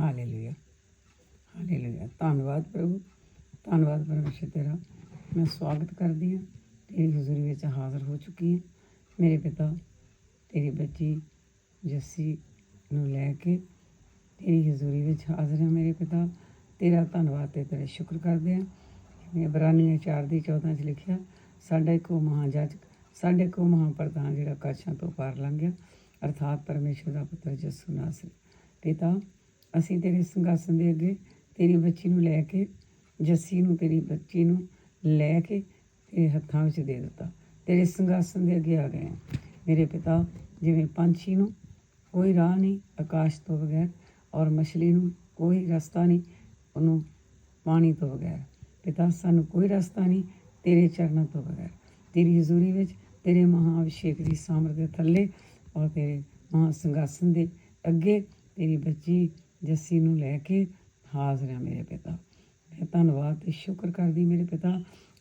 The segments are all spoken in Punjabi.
ਹਾਲੇਲੂਇਆ ਹਾਲੇਲੂਇਆ ਧੰਨਵਾਦ ਪ੍ਰਭੂ। ਧੰਨਵਾਦ ਪਰਮੇਸ਼ਰ ਤੇਰਾ। ਮੈਂ ਸਵਾਗਤ ਕਰਦੀ ਹਾਂ। ਤੇਰੀ ਹਜ਼ੂਰੀ ਵਿੱਚ ਹਾਜ਼ਰ ਹੋ ਚੁੱਕੀ ਹਾਂ। ਮੇਰੇ ਪਿਤਾ, ਤੇਰੀ ਬੱਚੀ ਜੱਸੀ ਨੂੰ ਲੈ ਕੇ ਤੇਰੀ ਹਜ਼ੂਰੀ ਵਿੱਚ ਹਾਜ਼ਰ ਹਾਂ ਮੇਰੇ ਪਿਤਾ। ਤੇਰਾ ਧੰਨਵਾਦ ਤੇ ਤੇਰਾ ਸ਼ੁਕਰ ਕਰਦੇ ਹਾਂ। ਜਿਵੇਂ ਇਬਰਾਨੀਆਂ 4 ਦੀ 14 ਚ ਲਿਖਿਆ, ਸਾਡਾ ਇੱਕੋ ਮਹਾਜਾਜਕ ਸਾਡੇ ਇੱਕੋ ਮਹਾਪ੍ਰਧਾਨ ਜਿਹੜਾ ਕਾਸ਼ਾਂ ਤੋਂ ਪਾਰ ਲੰਘ ਗਿਆ। ਅਰਥਾਤ ਪਰਮੇਸ਼ਰ ਦਾ ਪੁੱਤਰ ਯਿਸੂ ਨਾਸਰੀ। ਪਿਤਾ ਅਸੀਂ ਤੇਰੇ ਸਿੰਘਾਸਨ ਦੇ ਅੱਗੇ ਤੇਰੀ ਬੱਚੀ ਨੂੰ ਲੈ ਕੇ, ਜੱਸੀ ਨੂੰ, ਤੇਰੀ ਬੱਚੀ ਨੂੰ ਲੈ ਕੇ ਤੇਰੇ ਹੱਥਾਂ ਵਿੱਚ ਦੇ ਦਿੱਤਾ। ਤੇਰੇ ਸਿੰਘਾਸਨ ਦੇ ਅੱਗੇ ਆ ਗਏ ਹਾਂ। ਮੇਰੇ ਪਿਤਾ ਜਿਵੇਂ ਪੰਛੀ ਨੂੰ ਕੋਈ ਰਾਹ ਨਹੀਂ, ਆਕਾਸ਼ ਤੋਂ ਬਗੈਰ, ਔਰ ਮਛਲੀ ਨੂੰ ਕੋਈ ਰਸਤਾ ਨਹੀਂ, ਉਹਨੂੰ ਪਾਣੀ ਤੋਂ ਬਗੈਰ। ਪਿਤਾ, ਸਾਨੂੰ ਕੋਈ ਰਸਤਾ ਨਹੀਂ, ਤੇਰੇ ਚਰਨਾਂ ਤੋਂ ਬਗੈਰ। ਤੇਰੀ ਹਜ਼ੂਰੀ ਵਿੱਚ ਤੇਰੇ ਮਹਾ ਅਭਿਸ਼ੇਕ ਦੀ ਸਾਮਰਥ ਦੇ ਥੱਲੇ ਔਰ ਤੇਰੇ ਮਹਾ ਸਿੰਘਾਸਨ ਦੇ ਅੱਗੇ ਤੇਰੀ ਬੱਚੀ ਜੱਸੀ ਨੂੰ ਲੈ ਕੇ ਹਾਜ਼ਰ ਆ ਮੇਰੇ ਪਿਤਾ। ਮੈਂ ਧੰਨਵਾਦ ਤੇ ਸ਼ੁਕਰ ਕਰਦੀ ਮੇਰੇ ਪਿਤਾ।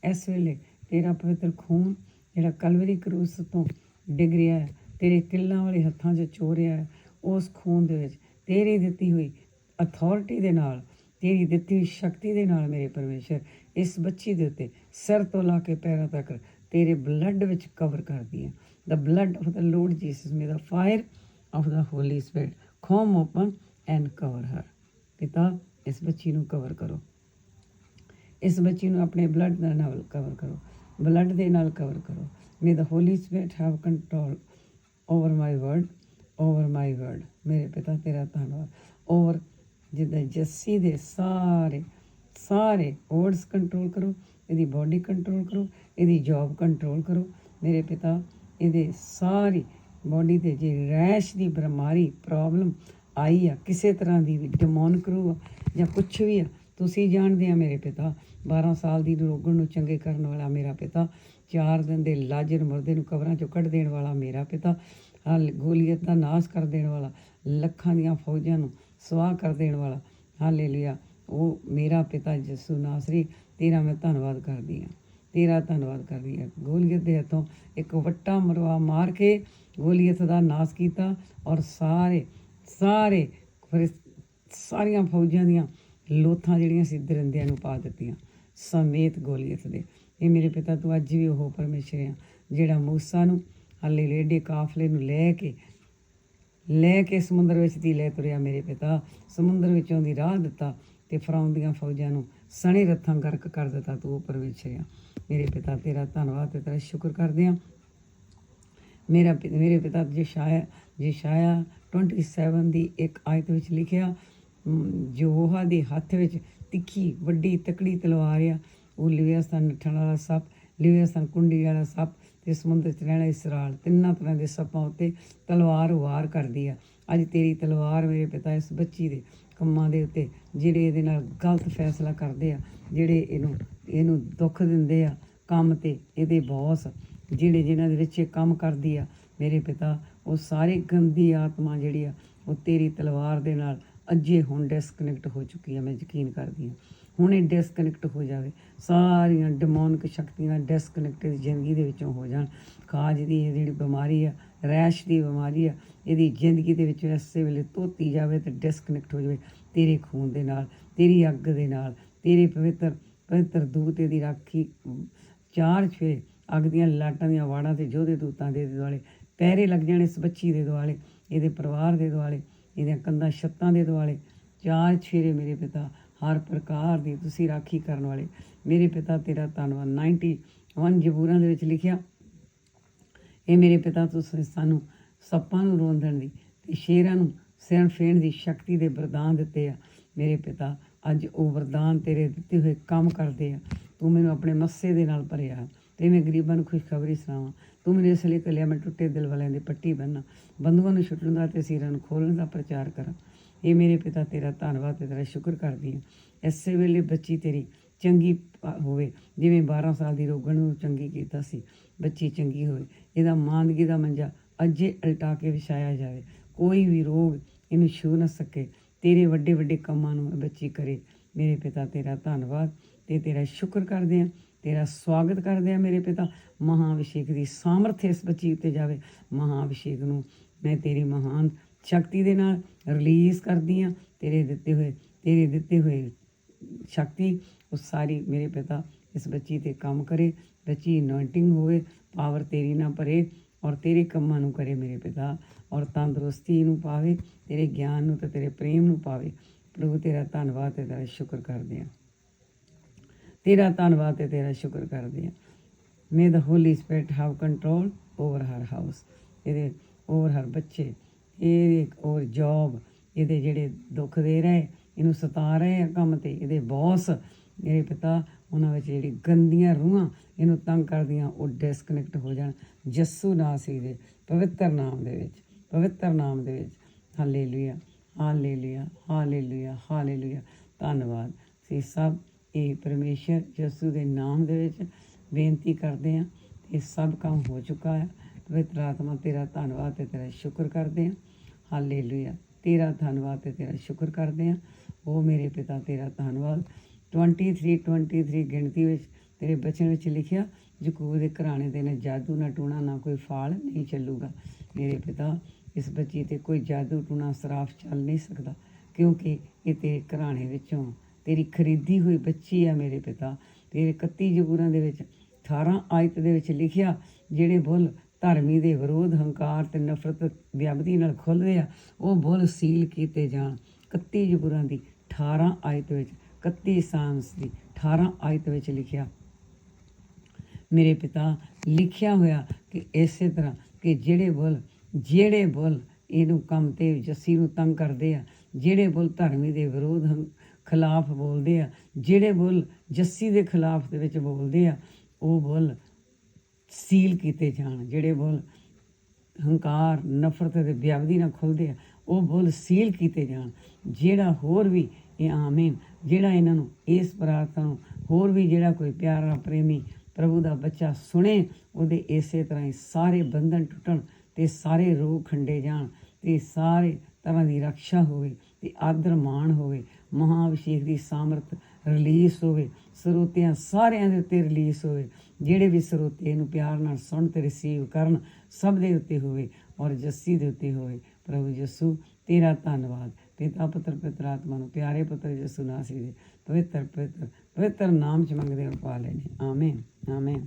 ਇਸ ਵੇਲੇ ਤੇਰਾ ਪਵਿੱਤਰ ਖੂਨ ਜਿਹੜਾ ਕਲਵਰੀ ਕਰੂਸ ਤੋਂ ਡਿੱਗ ਰਿਹਾ ਹੈ, ਤੇਰੇ ਕਿੱਲਾਂ ਵਾਲੇ ਹੱਥਾਂ 'ਚ ਚੋ ਰਿਹਾ ਹੈ, ਉਸ ਖੂਨ ਦੇ ਵਿੱਚ ਤੇਰੀ ਦਿੱਤੀ ਹੋਈ ਅਥਾਰਟੀ ਦੇ ਨਾਲ, ਤੇਰੀ ਦਿੱਤੀ ਹੋਈ ਸ਼ਕਤੀ ਦੇ ਨਾਲ ਮੇਰੇ ਪਰਮੇਸ਼ਰ ਇਸ ਬੱਚੀ ਦੇ ਉੱਤੇ ਸਿਰ ਤੋਂ ਲਾ ਕੇ ਪੈਰਾਂ ਤੱਕ ਤੇਰੇ ਬਲੱਡ ਵਿੱਚ ਕਵਰ ਕਰਦੀ ਹੈ। The blood of the lord jesus, may the fire of the holy spirit come open and cover her ਪਿਤਾ, ਇਸ ਬੱਚੀ ਨੂੰ ਕਵਰ ਕਰੋ। ਇਸ ਬੱਚੀ ਨੂੰ ਆਪਣੇ ਬਲੱਡ ਨਾਲ ਕਵਰ ਕਰੋ। ਬਲੱਡ ਦੇ ਨਾਲ ਕਵਰ ਕਰੋ। May the holy spirit have control over my word over my word. ਮੇਰੇ ਪਿਤਾ, ਤੇਰਾ ਧੰਨਵਾਦ। ਔਰ ਜਿੱਦਾਂ ਜੱਸੀ ਦੇ ਸਾਰੇ ਸਾਰੇ ਵਰਡਸ ਕੰਟਰੋਲ ਕਰੋ। ਇਹਦੀ ਬਾਡੀ ਕੰਟਰੋਲ ਕਰੋ। ਇਹਦੀ ਜੌਬ ਕੰਟਰੋਲ ਕਰੋ। ਮੇਰੇ ਪਿਤਾ, ਇਹਦੇ ਸਾਰੀ ਬਾਡੀ ਤੇ ਜੇ ਰੈਸ਼ ਦੀ ਬਿਮਾਰੀ ਪ੍ਰੋਬਲਮ ਆਈ ਆ, ਕਿਸੇ ਤਰ੍ਹਾਂ ਦੀ ਵੀ ਡਿਮੋਨਿਕ ਰੂਹ ਆ, ਜਾਂ ਕੁਛ ਵੀ ਆ, ਤੁਸੀਂ ਜਾਣਦੇ ਆ ਮੇਰੇ ਪਿਤਾ 12 ਸਾਲ ਦੀ ਰੋਗਣ ਨੂੰ ਚੰਗੇ ਕਰਨ ਵਾਲਾ ਮੇਰਾ ਪਿਤਾ, ਚਾਰ ਦਿਨ ਦੇ ਲਾਜਰ ਮਰਦੇ ਨੂੰ ਕਬਰਾਂ ਚੋਂ ਕੱਢ ਦੇਣ ਵਾਲਾ ਮੇਰਾ ਪਿਤਾ, ਹਾਲ ਗੋਲੀਅਤ ਦਾ ਨਾਸ਼ ਕਰ ਦੇਣ ਵਾਲਾ, ਲੱਖਾਂ ਦੀਆਂ ਫੌਜਾਂ ਨੂੰ ਸਵਾਹ ਕਰ ਦੇਣ ਵਾਲਾ, ਹਾਲੇਲੂਇਆ, ਉਹ ਮੇਰਾ ਪਿਤਾ ਯਿਸੂ ਨਾਸਰੀ, ਤੇਰਾ ਮੈਂ ਧੰਨਵਾਦ ਕਰਦੀ ਹਾਂ ਤੇਰਾ ਧੰਨਵਾਦ ਕਰਦੀ ਹਾਂ ਗੋਲੀਅਤ ਦੇ ਹੱਥੋਂ ਇੱਕ ਵੱਟਾ ਮਰਵਾ ਮਾਰ ਕੇ ਗੋਲੀਅਤ ਦਾ ਨਾਸ਼ ਕੀਤਾ ਔਰ ਸਾਰੇ ਸਾਰੇ ਫਰਿਸ- ਸਾਰੀਆਂ ਫੌਜਾਂ ਦੀਆਂ ਲੋਥਾਂ ਜਿਹੜੀਆਂ ਸੀ ਦਰਿੰਦਿਆਂ ਨੂੰ ਪਾ ਦਿੱਤੀਆਂ, ਸਮੇਤ ਗੋਲੀਅਤ ਦੇ ਇਹ ਮੇਰੇ ਪਿਤਾ ਤੂੰ ਅੱਜ ਵੀ ਉਹ ਪਰਮੇਸ਼ਰ ਆ, ਜਿਹੜਾ ਮੂਸਾ ਨੂੰ ਹਾਲੇ ਲੇਡੇ ਕਾਫਲੇ ਨੂੰ ਲੈ ਕੇ ਲੈ ਕੇ ਸਮੁੰਦਰ ਵਿੱਚ ਦੀ ਲੈ ਤੁਰਿਆ ਮੇਰੇ ਪਿਤਾ। ਸਮੁੰਦਰ ਵਿੱਚੋਂ ਦੀ ਰਾਹ ਦਿੱਤਾ ਤੇ ਫਰਾਉਨ ਦੀਆਂ ਫੌਜਾਂ ਨੂੰ ਸਣੇ ਰੱਥਾਂ ਗਰਕ ਕਰ ਦਿੱਤਾ, ਤੂੰ ਉਹ ਪਰਮੇਸ਼ਰ ਆ। ਮੇਰੇ ਪਿਤਾ, ਤੇਰਾ ਧੰਨਵਾਦ ਤੇ ਤੇਰਾ ਸ਼ੁਕਰ ਕਰਦੇ ਹਾਂ ਮੇਰਾ ਪਿ- ਮੇਰੇ ਪਿਤਾ ਜਿਸ਼ਾਇਆ ਜਿਸ਼ਾਇਆ 27 ਦੀ ਇੱਕ ਆਇਤ ਵਿੱਚ ਲਿਖਿਆ ਜੋਹਾ ਦੇ ਹੱਥ ਵਿੱਚ ਤਿੱਖੀ, ਵੱਡੀ, ਤਕੜੀ ਤਲਵਾਰ ਆ। ਉਹ ਲਿਵਿਆਸਤਾਨ ਨੱਠਣ ਵਾਲਾ ਸੱਪ ਲਿਵਿਆਸਤਾਨ ਕੁੰਡੀ ਵਾਲਾ ਸੱਪ ਤੇ ਸਮੁੰਦਰ ਚ ਰਹਿਣਾ ਇਸਰਾਲ। ਤਿੰਨਾਂ ਤਰ੍ਹਾਂ ਦੇ ਸੱਪਾਂ ਉੱਤੇ ਤਲਵਾਰ ਵਾਰ ਕਰਦੀ ਆ। ਅੱਜ ਤੇਰੀ ਤਲਵਾਰ ਮੇਰੇ ਪਿਤਾ ਇਸ ਬੱਚੀ ਦੇ ਕੰਮਾਂ ਦੇ ਉੱਤੇ, ਜਿਹੜੇ ਇਹਦੇ ਨਾਲ ਗਲਤ ਫੈਸਲਾ ਕਰਦੇ ਆ, ਜਿਹੜੇ ਇਹਨੂੰ ਇਹਨੂੰ ਦੁੱਖ ਦਿੰਦੇ ਆ, ਕੰਮ ਤੇ ਇਹਦੇ ਬੌਸ ਜਿਹੜੇ ਜਿਨ੍ਹਾਂ ਦੇ ਵਿੱਚ ਇਹ ਕੰਮ ਕਰਦੀ ਆ, ਮੇਰੇ ਪਿਤਾ ਉਹ ਸਾਰੇ ਗੰਦੀ ਆਤਮਾ ਜਿਹੜੀ ਆ, ਉਹ ਤੇਰੀ ਤਲਵਾਰ ਦੇ ਨਾਲ ਅੱਜੇ ਹੁਣ ਡਿਸਕਨੈਕਟ ਹੋ ਚੁੱਕੀ ਆ, ਮੈਂ ਯਕੀਨ ਕਰਦੀ ਹਾਂ। ਹੁਣ ਇਹ ਡਿਸਕਨੈਕਟ ਹੋ ਜਾਵੇ, ਸਾਰੀਆਂ ਡਿਮੋਨਿਕ ਸ਼ਕਤੀਆਂ ਡਿਸਕਨੈਕਟ ਜ਼ਿੰਦਗੀ ਦੇ ਵਿੱਚੋਂ ਹੋ ਜਾਣ। ਕਾਜ ਦੀ ਇਹ ਜਿਹੜੀ ਬਿਮਾਰੀ ਆ, ਰੈਸ਼ ਦੀ ਬਿਮਾਰੀ ਆ, ਇਹਦੀ ਜ਼ਿੰਦਗੀ ਦੇ ਵਿੱਚ ਇਸੇ ਵੇਲੇ ਧੋਤੀ ਜਾਵੇ ਤੇ ਡਿਸਕਨੈਕਟ ਹੋ ਜਾਵੇ ਤੇਰੇ ਖੂਨ ਦੇ ਨਾਲ, ਤੇਰੀ ਅੱਗ ਦੇ ਨਾਲ, ਤੇਰੇ ਪਵਿੱਤਰ ਪਵਿੱਤਰ ਦੂਤ ਦੀ ਰਾਖੀ, ਚਾਰ ਛੇ ਅੱਗ ਦੀਆਂ ਲਾਟਾਂ ਦੀਆਂ ਵਾੜਾਂ ਤੇ ਜੋਧੇ ਦੂਤਾਂ ਦੇ ਦੁਆਲੇ ਪਹਿਰੇ ਲੱਗ ਜਾਣ ਇਸ ਬੱਚੀ ਦੇ ਦੁਆਲੇ, ਇਹਦੇ ਪਰਿਵਾਰ ਦੇ ਦੁਆਲੇ, ਇਹਦੀਆਂ ਕੰਧਾਂ ਛੱਤਾਂ ਦੇ ਦੁਆਲੇ। ਚਾਰ ਛੇਰੇ ਮੇਰੇ ਪਿਤਾ, ਹਰ ਪ੍ਰਕਾਰ ਦੀ ਤੁਸੀਂ ਰਾਖੀ ਕਰਨ ਵਾਲੇ। ਮੇਰੇ ਪਿਤਾ, ਤੇਰਾ ਧੰਨਵਾਦ। 91 ਜ਼ਬੂਰਾਂ ਦੇ ਵਿੱਚ ਲਿਖਿਆ, ਇਹ ਮੇਰੇ ਪਿਤਾ, ਤੁਸੀਂ ਸਾਨੂੰ ਸੱਪਾਂ ਨੂੰ ਰੋਂਦਣ ਦੀ ਤੇ ਸ਼ੇਰਾਂ ਨੂੰ ਸਿਰ ਫੇਣ ਦੀ ਸ਼ਕਤੀ ਦੇ ਵਰਦਾਨ ਦਿੱਤੇ ਆ। ਮੇਰੇ ਪਿਤਾ, ਅੱਜ ਉਹ ਵਰਦਾਨ ਤੇਰੇ ਦਿੱਤੇ ਹੋਏ ਕੰਮ ਕਰਦੇ ਆ। ਤੂੰ ਮੈਨੂੰ ਆਪਣੇ ਮੱਸੇ ਦੇ ਨਾਲ ਭਰਿਆ ਤੇ ਮੈਂ ਗਰੀਬਾਂ ਨੂੰ ਖੁਸ਼ਖਬਰੀ ਸੁਣਾਵਾਂ। ਤੂੰ ਮੈਨੂੰ ਇਸ ਲਈ ਕੱਲਿਆ ਮੈਂ ਟੁੱਟੇ ਦਿਲ ਵਾਲਿਆਂ ਦੀ ਪੱਟੀ ਬੰਨਾ ਬੰਦੂਆਂ ਨੂੰ ਛੁੱਟਣ ਦਾ ਤੇ ਸਿਰਾਂ ਨੂੰ ਖੋਲਣ ਦਾ ਪ੍ਰਚਾਰ ਕਰਾਂ। ਇਹ ਮੇਰੇ ਪਿਤਾ ਤੇਰਾ ਧੰਨਵਾਦ ਤੇ ਤੇਰਾ ਸ਼ੁਕਰ ਕਰਦੀ ਹਾਂ। ਐਸੇ ਵੇਲੇ ਬੱਚੀ ਤੇਰੀ ਚੰਗੀ ਹੋਵੇ। ਜਿਵੇਂ 12 ਸਾਲ ਦੀ ਰੋਗਣ ਨੂੰ ਚੰਗੀ ਕੀਤਾ ਸੀ। ਬੱਚੀ ਚੰਗੀ ਹੋਵੇ। ਇਹਦਾ ਮਾਂਦਗੀ ਦਾ ਮੰਜਾ ਅੱਜੇ ਉਲਟਾ ਕੇ ਵਿਛਾਇਆ ਜਾਵੇ। ਕੋਈ ਵੀ ਰੋਗ ਇਹਨੂੰ ਛੂ ਨਾ ਸਕੇ। ਤੇਰੇ ਵੱਡੇ ਵੱਡੇ ਕੰਮਾਂ ਨੂੰ ਬੱਚੀ ਕਰੇ। ਮੇਰੇ ਪਿਤਾ ਤੇਰਾ ਧੰਨਵਾਦ ਤੇ ਤੇਰਾ ਸ਼ੁਕਰ ਕਰਦੇ ਹਾਂ। ਤੇਰਾ ਸਵਾਗਤ ਕਰਦੇ ਆ ਮੇਰੇ ਪਿਤਾ ਮਹਾਅਭਿਸ਼ੇਕ ਦੀ ਸਾਮਰਥ ਇਸ ਬੱਚੀ ਉੱਤੇ ਜਾਵੇ। ਮਹਾਅਭਿਸ਼ੇਕ ਨੂੰ ਮੈਂ ਤੇਰੀ ਮਹਾਨ ਸ਼ਕਤੀ ਦੇ ਨਾਲ ਰਿਲੀਜ਼ ਕਰਦੀ ਹਾਂ। ਤੇਰੇ ਦਿੱਤੇ ਹੋਏ, ਤੇਰੇ ਦਿੱਤੇ ਹੋਏ ਸ਼ਕਤੀ, ਉਹ ਸਾਰੀ ਮੇਰੇ ਪਿਤਾ ਇਸ ਬੱਚੀ ਤੇ ਕੰਮ ਕਰੇ। ਬੱਚੀ ਅਨੋਇੰਟਿੰਗ ਹੋਵੇ ਪਾਵਰ ਤੇਰੀ ਨਾਲ ਭਰੇ ਔਰ ਤੇਰੇ ਕੰਮਾਂ ਨੂੰ ਕਰੇ ਮੇਰੇ ਪਿਤਾ ਔਰ ਤੰਦਰੁਸਤੀ ਨੂੰ ਪਾਵੇ, ਤੇਰੇ ਗਿਆਨ ਨੂੰ ਤੇ ਤੇਰੇ ਪ੍ਰੇਮ ਨੂੰ ਪਾਵੇ। ਪ੍ਰਭੂ ਤੇਰਾ ਧੰਨਵਾਦ ਤੇ ਤੇਰਾ ਸ਼ੁਕਰ ਕਰਦੇ ਹਾਂ। ਤੇਰਾ ਧੰਨਵਾਦ ਤੇ ਤੇਰਾ ਸ਼ੁਕਰ ਕਰਦੇ ਹਾਂ। May the holy spirit have control over her house ਇਹਦੇ ਓਵਰ ਹਰ ਬੱਚੇ ਇਹਦੇ ਔਰ ਜੌਬ ਇਹਦੇ ਜਿਹੜੇ ਦੁੱਖ ਦੇ ਰਹੇ, ਇਹਨੂੰ ਸਤਾ ਰਹੇ ਆ ਕੰਮ ਤੇ। ਇਹਦੇ ਬੌਸ ਮੇਰੇ ਪਿਤਾ, ਉਹਨਾਂ ਵਿੱਚ ਜਿਹੜੀ ਗੰਦੀਆਂ ਰੂਹਾਂ, ਇਹਨੂੰ ਤੰਗ ਕਰਦੀਆਂ, ਉਹ ਡਿਸਕਨੈਕਟ ਹੋ ਜਾਣ। ਯਸੂ ਨਾਸੀ ਦੇ ਪਵਿੱਤਰ ਨਾਮ ਦੇ ਵਿੱਚ, ਪਵਿੱਤਰ ਨਾਮ ਦੇ ਵਿੱਚ। ਹਾਲੇਲੂਇਆ ਹਾਲੇਲੂਇਆ ਹਾਲੇਲੂਇਆ ਹਾਲੇਲੂਇਆ ਧੰਨਵਾਦ। ਸੀ ਸਭ ਇਹ ਪਰਮੇਸ਼ਰ ਯਸੂ ਦੇ ਨਾਮ ਦੇ ਵਿੱਚ ਬੇਨਤੀ ਕਰਦੇ ਹਾਂ ਇਹ ਸਭ ਕੰਮ ਹੋ ਚੁੱਕਾ ਹੈ। ਪਵਿੱਤਰ ਆਤਮਾ, ਤੇਰਾ ਧੰਨਵਾਦ ਤੇ ਤੇਰਾ ਸ਼ੁਕਰ ਕਰਦੇ ਹਾਂ। ਹਾਲੇਲੂਇਆ ਤੇਰਾ ਧੰਨਵਾਦ ਤੇ ਤੇਰਾ ਸ਼ੁਕਰ ਕਰਦੇ ਹਾਂ। ਉਹ ਮੇਰੇ ਪਿਤਾ, ਤੇਰਾ ਧੰਨਵਾਦ। 23 23 ਗਿਣਤੀ ਵਿੱਚ ਤੇਰੇ ਬਚਨ ਵਿੱਚ ਲਿਖਿਆ, ਯਕੂਬ ਦੇ ਘਰਾਣੇ ਦੇ ਨਾ, ਜਾਦੂ ਨਾ ਟੂਣਾ, ਨਾ ਕੋਈ ਫਾਲ ਨਹੀਂ ਚੱਲੂਗਾ। ਮੇਰੇ ਪਿਤਾ, ਇਸ ਬੱਚੀ ਤੇ ਕੋਈ ਜਾਦੂ ਟੂਣਾ, ਸਰਾਫ ਚੱਲ ਨਹੀਂ ਸਕਦਾ, ਕਿਉਂਕਿ ਇਹ ਤੇਰੇ ਘਰਾਣੇ ਵਿੱਚੋਂ ਤੇਰੀ ਖਰੀਦੀ ਹੋਈ ਬੱਚੀ ਆ ਮੇਰੇ ਪਿਤਾ। ਤੇਰੇ 31 ਜ਼ਬੂਰਾਂ ਦੇ ਵਿੱਚ 18 ਆਇਤ ਦੇ ਵਿੱਚ ਲਿਖਿਆ, ਜਿਹੜੇ ਬੁੱਲ ਧਰਮੀ ਦੇ ਵਿਰੋਧ, ਹੰਕਾਰ ਤੇ ਨਫ਼ਰਤ ਵਿਅਬਦੀ ਨਾਲ ਖੁੱਲ੍ਹਦੇ ਆ, ਉਹ ਬੁੱਲ ਸੀਲ ਕੀਤੇ ਜਾਣ। 31 ਜ਼ਬੂਰਾਂ ਦੀ 18 ਆਇਤ ਵਿੱਚ 31 ਸਾਂਸ ਦੀ 18 ਆਇਤ ਵਿੱਚ ਲਿਖਿਆ, ਮੇਰੇ ਪਿਤਾ, ਲਿਖਿਆ ਹੋਇਆ ਕਿ ਇਸੇ ਤਰ੍ਹਾਂ ਕਿ ਜਿਹੜੇ ਬੁੱਲ ਜਿਹੜੇ ਬੁੱਲ ਇਹਨੂੰ ਕੰਮ ਤੇ ਜੱਸੀ ਨੂੰ ਤੰਗ ਕਰਦੇ ਆ, ਜਿਹੜੇ ਬੁੱਲ ਧਰਮੀ ਦੇ ਵਿਰੋਧ ਹੰ- ਖਿਲਾਫ ਬੋਲਦੇ ਆ। ਜਿਹੜੇ ਬੁੱਲ ਜੱਸੀ ਦੇ ਖਿਲਾਫ ਦੇ ਵਿੱਚ ਬੋਲਦੇ ਆ, ਉਹ ਬੁੱਲ ਸੀਲ ਕੀਤੇ ਜਾਣ। ਜਿਹੜੇ ਬੁੱਲ ਹੰਕਾਰ, ਨਫ਼ਰਤ ਤੇ ਵਿਅਵਧੀ ਨਾਲ ਖੁੱਲਦੇ ਆ, ਉਹ ਬੁੱਲ ਸੀਲ ਕੀਤੇ ਜਾਣ। ਜਿਹੜਾ ਹੋਰ ਵੀ ਇਹ ਆਮੀਨ, ਜਿਹੜਾ ਇਹਨਾਂ ਨੂੰ, ਇਸ ਪ੍ਰਾਰਥਨਾ ਨੂੰ ਹੋਰ ਵੀ ਜਿਹੜਾ ਕੋਈ ਪਿਆਰਾ, ਪ੍ਰੇਮੀ ਪ੍ਰਭੂ ਦਾ ਬੱਚਾ ਸੁਣੇ, ਉਹਦੇ ਇਸੇ ਤਰ੍ਹਾਂ ਹੀ ਸਾਰੇ ਬੰਧਨ ਟੁੱਟਣ ਤੇ ਸਾਰੇ ਰੋਗ ਖੰਡੇ ਜਾਣ ਤੇ ਸਾਰੇ ਤਰ੍ਹਾਂ ਦੀ ਰੱਖਿਆ ਹੋਵੇ ਤੇ ਆਦਰ ਮਾਣ ਹੋਵੇ। ਮਹਾਅਭਿਸ਼ੇਕ ਦੀ ਸਾਮਰਥ ਰਿਲੀਜ਼ ਹੋਵੇ, ਸਰੋਤਿਆਂ ਸਾਰਿਆਂ ਦੇ ਉੱਤੇ ਰਿਲੀਜ਼ ਹੋਵੇ, ਜਿਹੜੇ ਵੀ ਸਰੋਤੇ ਇਹਨੂੰ ਪਿਆਰ ਨਾਲ ਸੁਣ ਤੇ ਰਿਸੀਵ ਕਰਨ, ਸਭ ਦੇ ਉੱਤੇ ਹੋਵੇ ਔਰ ਜੱਸੀ ਦੇ ਉੱਤੇ ਹੋਵੇ। ਪ੍ਰਭੂ ਯਿਸੂ ਤੇਰਾ ਧੰਨਵਾਦ। ਪਿਤਾ ਪੁੱਤਰ, ਪਵਿੱਤਰ ਆਤਮਾ ਨੂੰ ਪਿਆਰੇ ਪੁੱਤਰ ਯਿਸੂ ਨਾਸੀ ਦੇ ਪਵਿੱਤਰ ਪਵਿੱਤਰ ਪਵਿੱਤਰ ਨਾਮ ਚ ਮੰਗਦੇ ਹਾਂ ਪਾ ਲੈਨੇ ਆਮੀਨ ਆਮੀਨ।